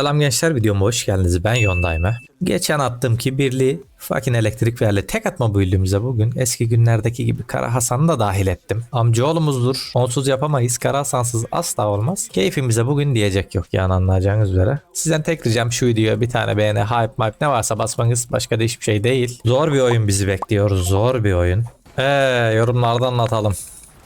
Selam gençler videoma hoş geldiniz. Ben Yondayme. Geçen attığım ki birliği fucking elektrik verli tek atma büyülümüze bugün eski günlerdeki gibi Kara Hasan'ı da dahil ettim. Amcaoğlumuzdur. Onsuz yapamayız. Kara Hasan'sız asla olmaz. Keyfimize bugün diyecek yok yani anlayacağınız üzere. Sizden tek ricam şu videoya bir tane beğeni, hype, hype ne varsa basmanız başka da hiçbir şey değil. Zor bir oyun bizi bekliyor. Zor bir oyun. Eee yorumlarda anlatalım.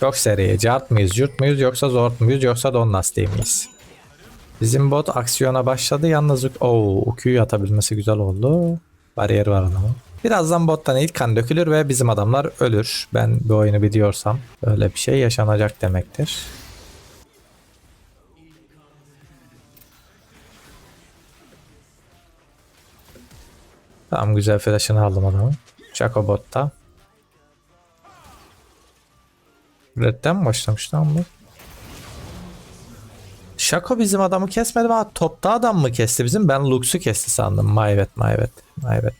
Çok seri. Cart mıyız, cürt müyüz yoksa zor muyuz yoksa don lastiği miyiz? Bizim bot aksiyona başladı. Yalnız o Q'yu atabilmesi güzel oldu. Bariyer var adamın. Birazdan bottan ilk kan dökülür ve bizim adamlar ölür. Ben bu oyunu biliyorsam öyle bir şey yaşanacak demektir. Tamam güzel flash'ını aldım adamın. Chaco botta. Red'den mi başlamış lan? Şako bizim adamı kesmedi ama topta adam mı kesti bizim? Ben Lux'u kesti sandım. Mayvet mayvet mayvet.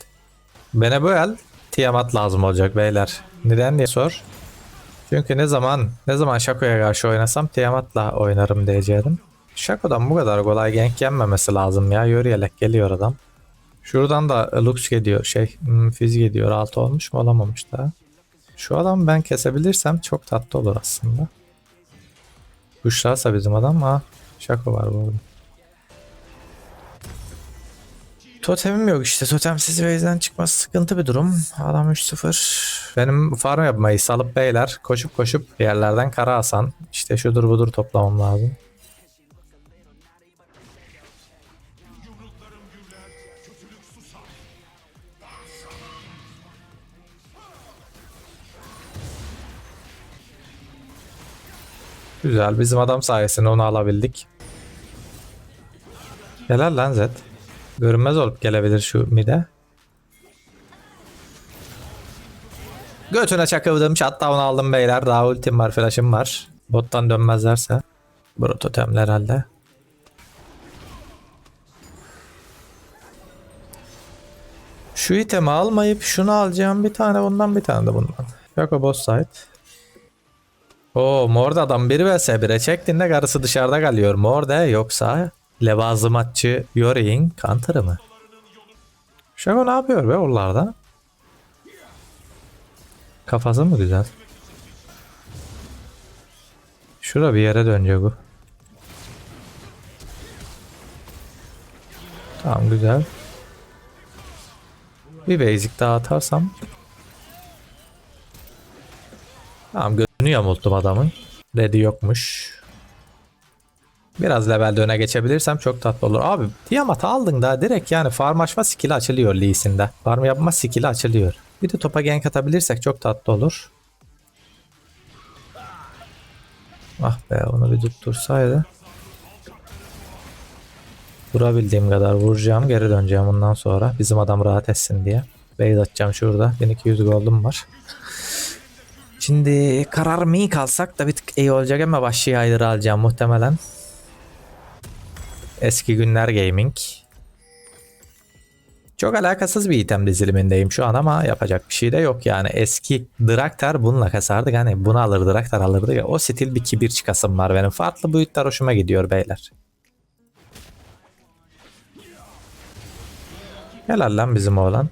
Bana bu el Tiamat lazım olacak beyler. Neden diye sor. Çünkü ne zaman ne zaman Shaco'ya karşı oynasam Tiamat'la oynarım diyecektim. Shaco'dan bu kadar kolay gank yenmemesi lazım ya. Yürüyerek geliyor adam. Şuradan da Lux geliyor şey hmm, Fizz geliyor. Altı olmuş mu olamamış daha. Şu adam ben kesebilirsem çok tatlı olur aslında. Kuşlarsa bizim adam ha. Şaka var bu arada. Totemim yok işte. Totemsiz base'den çıkması sıkıntı bir durum. Adam 3-0. Benim farm yapmayı salıp beyler koşup koşup yerlerden kara asan. İşte şudur budur toplamam lazım. Güzel. Bizim adam sayesinde onu alabildik. Helal lan Zed. Görünmez olup gelebilir şu mide. Götüne çakıldım. Shutdown aldım beyler. Daha ultim var, flash'ım var. Bottan dönmezlerse. Bro totemler herhalde. Şu itemi almayıp şunu alacağım bir tane bundan bir tane de bundan. Yok o boss side. Oo Morde adam 1 vs 1'e çektiğinde karısı dışarıda kalıyor. Morde yoksa levazımatçı Yori'nin counter'ı mı? Şako ne yapıyor be oralarda? Kafası mı güzel? Şura bir yere dönecek bu. Tamam güzel. Bir basic daha atarsam. Tamam gözünü yamulttum adamın. Ready yokmuş. Biraz levelde öne geçebilirsem çok tatlı olur. Abi Tiamat aldın da direkt yani farm açma skill'i açılıyor Lee'sinde. Farm yapma skill'i açılıyor. Bir de topa gank atabilirsek çok tatlı olur. Ah be onu bir tuttursaydı. Vurabildiğim kadar vuracağım. Geri döneceğim bundan sonra. Bizim adam rahat etsin diye. Base atacağım şurada. 1200 gold'um var. Şimdi karar mı kalsak da bir tık iyi olacak ama başlığı ayrı alacağım muhtemelen. Eski günler gaming. Çok alakasız bir item dizilimindeyim şu an ama yapacak bir şey de yok yani. Eski Draktar bununla kasardık hani bunu alır Draktar alırdı ya. O stil bir kibir çıkasım var benim. Farklı boyutlar hoşuma gidiyor beyler. Helal lan bizim oğlan.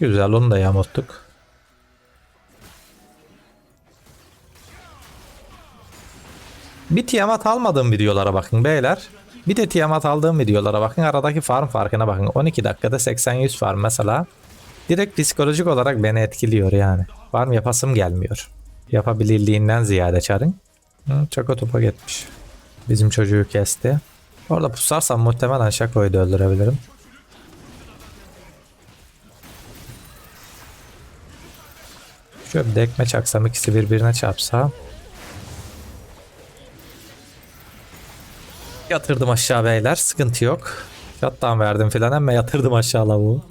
Güzel onu da yamulttuk. Bir Tiamat almadığım videolara bakın beyler. Bir de Tiamat aldığım videolara bakın. Aradaki farm farkına bakın. 12 dakikada 80-100 farm mesela. Direkt psikolojik olarak beni etkiliyor yani. Farm yapasım gelmiyor. Yapabilirliğinden ziyade çarın. Hı, Çako topa gitmiş. Bizim çocuğu kesti. Orada pusarsam muhtemelen Şako'yu da öldürebilirim. Şöyle bir dekme çaksam ikisi birbirine çarpsa. Yatırdım aşağı beyler. Sıkıntı yok. Shutdown verdim filan ama yatırdım aşağı lavuğu.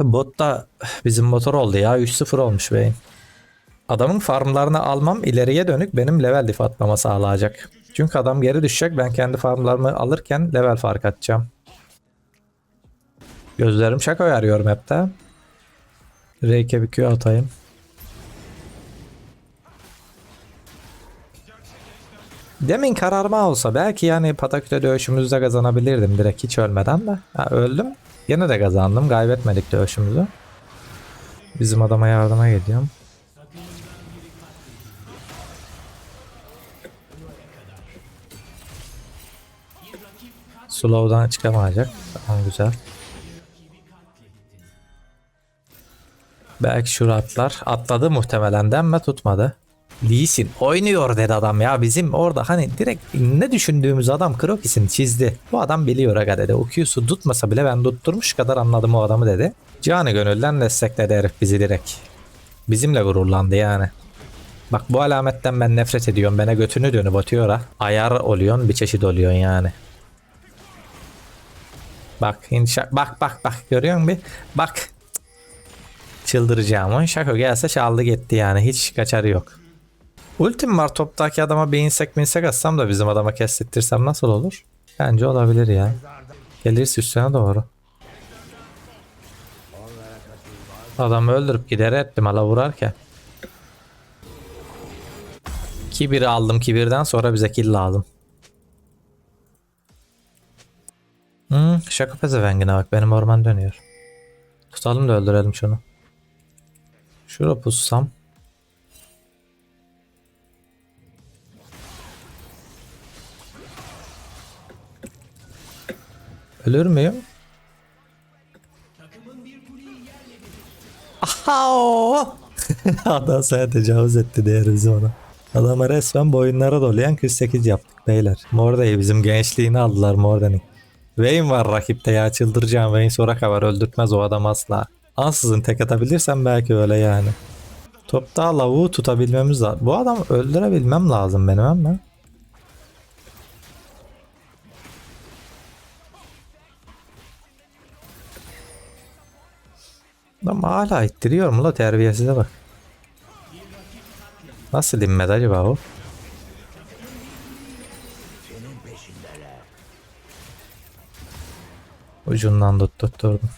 Bot da bizim motor oldu ya. 3-0 olmuş beyin. Adamın farmlarını almam ileriye dönük benim level diff atmama sağlayacak. Çünkü adam geri düşecek. Ben kendi farmlarımı alırken level fark atacağım. Gözlerim şaka arıyorum hep de. Reyk'e bir Q atayım. Demin kararma olsa belki yani Pataküte dövüşümüzde kazanabilirdim direkt hiç ölmeden de. Ha, öldüm. Yine de kazandım. Kaybetmedik dövüşümüzü. Bizim adama yardıma gidiyorum. Slow'dan çıkamayacak. Tamam güzel. Belki şura atlar. Atladı muhtemelen denme tutmadı. Lee oynuyor dedi adam ya bizim orada hani direkt ne düşündüğümüz adam Krokis'in çizdi. Bu adam biliyor aga dedi. O Q'su tutmasa bile ben tutturmuş kadar anladım o adamı dedi. Canı gönülden destekledi herif bizi direkt. Bizimle gururlandı yani. Bak bu alametten ben nefret ediyorum. Bana götünü dönüp atıyor ha. Ayar oluyorsun bir çeşit oluyorsun yani. Bak inşa bak bak bak görüyor musun bir? Bak. Çıldıracağım. O şako gelse çaldı gitti yani. Hiç kaçarı yok. Ultim var toptaki adama bir insek minsek atsam da bizim adama kestirtirsem nasıl olur? Bence olabilir ya. Gelirse üstüne doğru. Adamı öldürüp gider ettim hala vurarken. Kibiri aldım kibirden sonra bize kill lazım. Hmm, şaka pezevengine bak benim orman dönüyor. Tutalım da öldürelim şunu. Şuraya pussam. Ölür müyüm? Aha! Adam sana tecavüz etti değerimizi ona. Adama resmen boyunlara dolayan 48 yaptık beyler. Morda'yı bizim gençliğini aldılar Morda'nın. Vayne var rakipte ya çıldıracağım. Vayne Soraka var öldürtmez o adam asla. Ansızın tek atabilirsem belki öyle yani. Topta lavuğu tutabilmemiz lazım. Bu adam öldürebilmem lazım benim ama. Ama hala ittiriyor mu la terbiyesize bak. Nasıl inmedi acaba o? Ucundan tutturdum.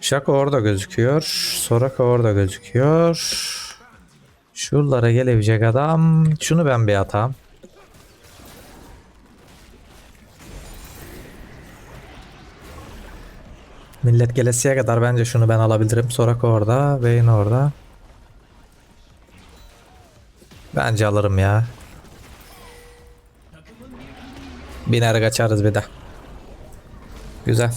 Şaka orada gözüküyor. Soraka orada gözüküyor. Şuralara gelebilecek adam. Şunu ben bir atayım. Millet gelesiye kadar bence şunu ben alabilirim. Soraka orada. Vayne orada. Bence alırım ya. Biner kaçarız bir de. Güzel.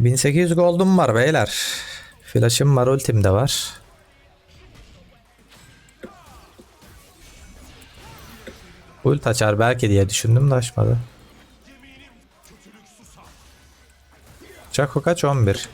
...1800 gold'um var beyler. Flash'ım var, ultim de var. Ult açar belki diye düşündüm de açmadı. Çako kaç? 11.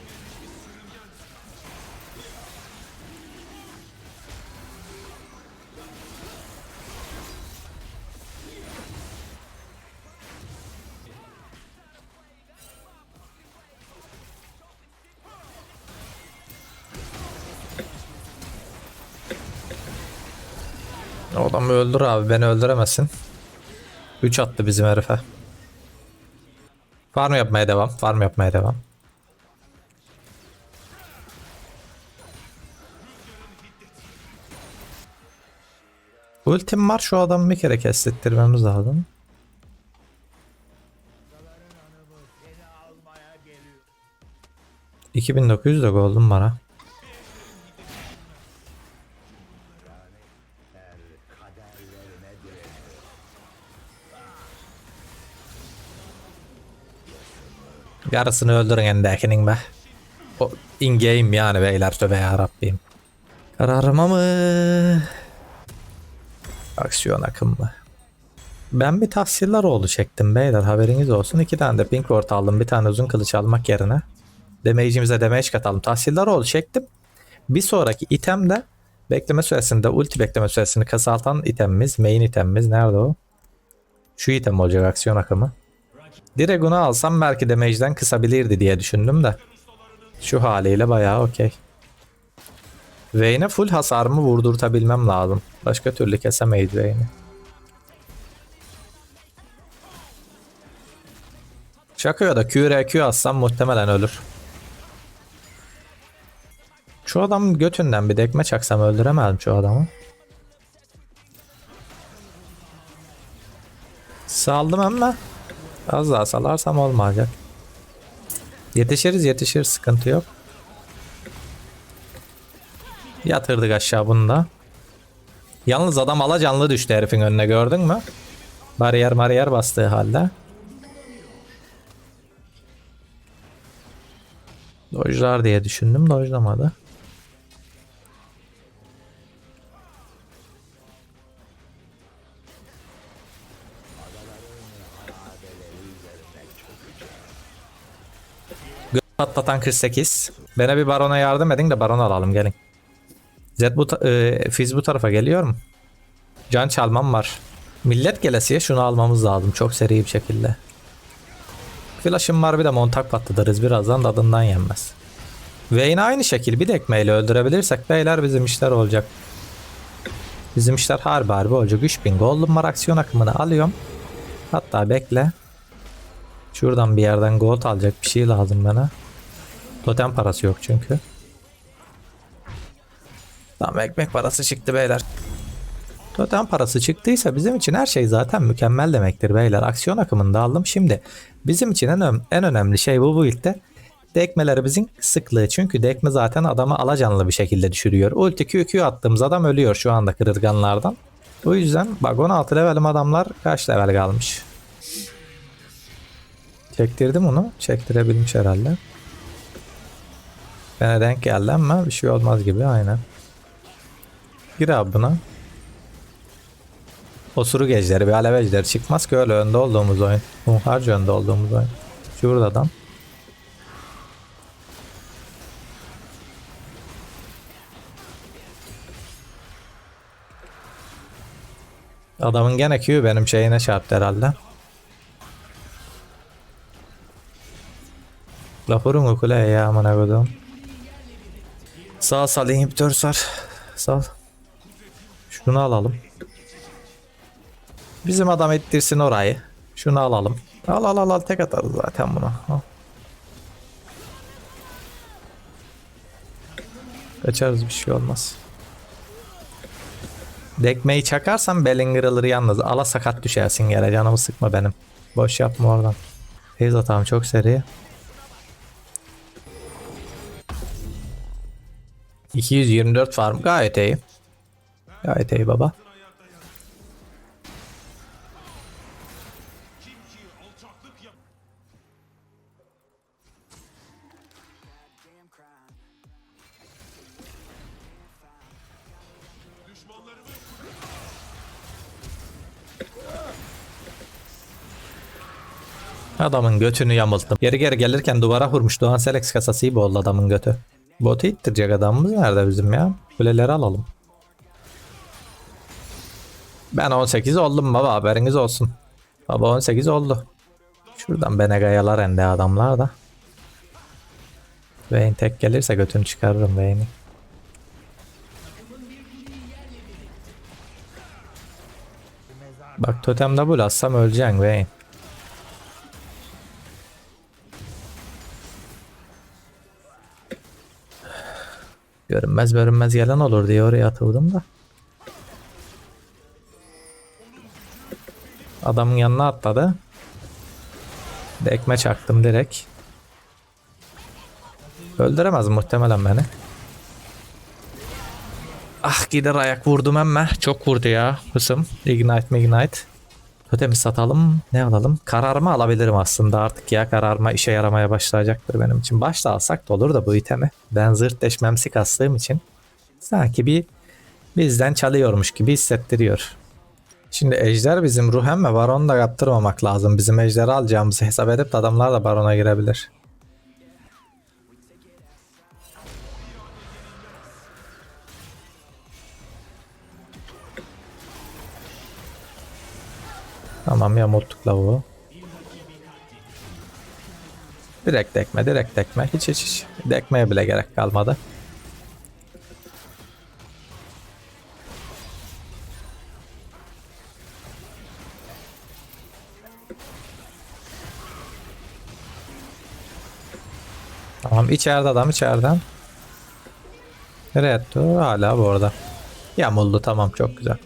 O adamı öldür abi beni öldüremezsin. 3 attı bizim herife. Farm yapmaya devam. Farm yapmaya devam. Ultim var şu adamı bir kere kestirmemiz lazım. ...2900 de gold'um bana. Yarısını öldürün endekinin be. O in game yani beyler tövbe yarabbim. Kararıma mı? Aksiyon akım mı? Ben bir tahsiller oldu çektim beyler haberiniz olsun. İki tane de pink ward aldım. Bir tane uzun kılıç almak yerine. Damage'imize damage katalım. Tahsiller oldu çektim. Bir sonraki item de bekleme süresinde ulti bekleme süresini kısaltan itemimiz. Main itemimiz. Nerede o? Şu item olacak aksiyon akımı. Direkt onu alsam belki damage'den kısabilirdi diye düşündüm de. Şu haliyle bayağı okey. Vayne'e full hasarımı vurdurtabilmem lazım. Başka türlü kesemeyiz Vayne'i. Şakıyor da QRQ atsam muhtemelen ölür. Şu adamın götünden bir dekme çaksam öldüremezdim şu adamı. Saldım ama az daha salarsam olmayacak. Yetişiriz yetişir sıkıntı yok. Yatırdık aşağı bunu da. Yalnız adam alacanlı düştü herifin önüne gördün mü? Bariyer bariyer bastığı halde. Dojlar diye düşündüm dojlamadı. Patlatan 48. Bana bir barona yardım edin de baron alalım gelin. Zed bu e, Fizz bu tarafa geliyor mu? Can çalmam var. Millet gelesiye şunu almamız lazım çok seri bir şekilde. Flash'ım var bir de montak patlatırız birazdan tadından yenmez. Ve yine aynı şekil bir dekmeyle öldürebilirsek beyler bizim işler olacak. Bizim işler harbi harbi olacak. 3000 gold'um var aksiyon akımını alıyorum. Hatta bekle. Şuradan bir yerden gold alacak bir şey lazım bana. Totem parası yok çünkü. Tamam ekmek parası çıktı beyler. Totem parası çıktıysa bizim için her şey zaten mükemmel demektir beyler. Aksiyon akımını da aldım. Şimdi bizim için en, en önemli şey bu bu ilkte dekmelerimizin sıklığı. Çünkü dekme zaten adamı alacanlı bir şekilde düşürüyor. Ulti QQ attığımız adam ölüyor şu anda kırılganlardan. O yüzden bak 16 levelim adamlar kaç level kalmış. Çektirdim onu. Çektirebilmiş herhalde. Bana denk geldi ama bir şey olmaz gibi aynen. Gir abi buna. Osuruk ejderi bir alev ejderi çıkmaz ki öyle önde olduğumuz oyun. Hunharca önde olduğumuz oyun. Şurada adam. Adamın gene Q benim şeyine çarptı herhalde. Lafurun ukule ya amına kodum. Sağ sal inhibitör sar. Sal. Şunu alalım. Bizim adam ettirsin orayı. Şunu alalım. Al al al al tek atarız zaten buna. Al. Kaçarız bir şey olmaz. Dekmeyi çakarsam Bellinger alır yalnız. Ala sakat düşersin yere canımı sıkma benim. Boş yapma oradan. Feyz atam çok seri. 224 farm gayet iyi. Gayet iyi baba. Adamın götünü yamulttum. Geri geri gelirken duvara vurmuş. Doğan Selex kasası gibi oldu adamın götü. Botu ittirecek adamımız nerede bizim ya? Kuleleri alalım. Ben 18 oldum baba haberiniz olsun. Baba 18 oldu. Şuradan Benegayalar ende adamlar da. Vayne tek gelirse götünü çıkarırım Vayne'i. Bak totem double atsam öleceksin Vayne. Görünmez görünmez gelen olur diye oraya atıldım da. Adamın yanına atladı. Dekme çaktım direkt. Öldüremez muhtemelen beni. Ah gider ayak vurdum emme. Çok vurdu ya hısım. Ignite ignite. Totemi satalım. Ne alalım? Kararımı alabilirim aslında artık ya. Kararıma işe yaramaya başlayacaktır benim için. Başta alsak da olur da bu itemi. Ben zırt deşmemsi kastığım için. Sanki bir bizden çalıyormuş gibi hissettiriyor. Şimdi ejder bizim ruhem ve baron da kaptırmamak lazım. Bizim ejderi alacağımızı hesap edip de adamlar da barona girebilir. Tamam ya yamulttuk lavuğu. Direkt dekme, direkt dekme. Hiç hiç hiç. Dekmeye bile gerek kalmadı. Tamam içeride adam içeriden. Red hala bu arada. Yamuldu tamam çok güzel.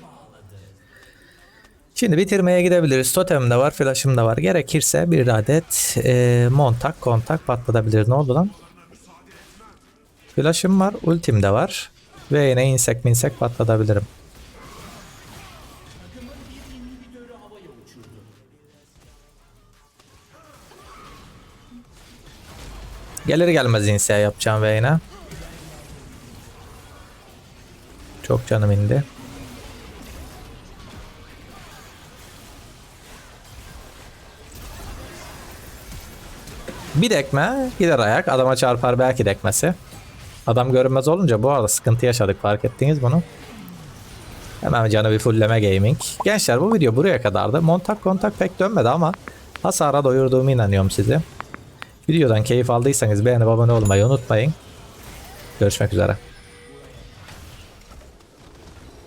Şimdi bitirmeye gidebiliriz. Totem de var, flash'ım da var. Gerekirse bir adet e, montak, kontak patlatabilir. Ne oldu lan? Flash'ım var, ultim de var. Ve yine insek minsek patlatabilirim. Gelir gelmez insek yapacağım ve yine. Çok canım indi. Bir dekme gider ayak adama çarpar belki dekmesi. Adam görünmez olunca bu arada sıkıntı yaşadık fark ettiniz bunu. Hemen canı bir fullleme gaming. Gençler bu video buraya kadardı. Montak kontak pek dönmedi ama hasara doyurduğumu inanıyorum sizi. Videodan keyif aldıysanız beğenip abone olmayı unutmayın. Görüşmek üzere.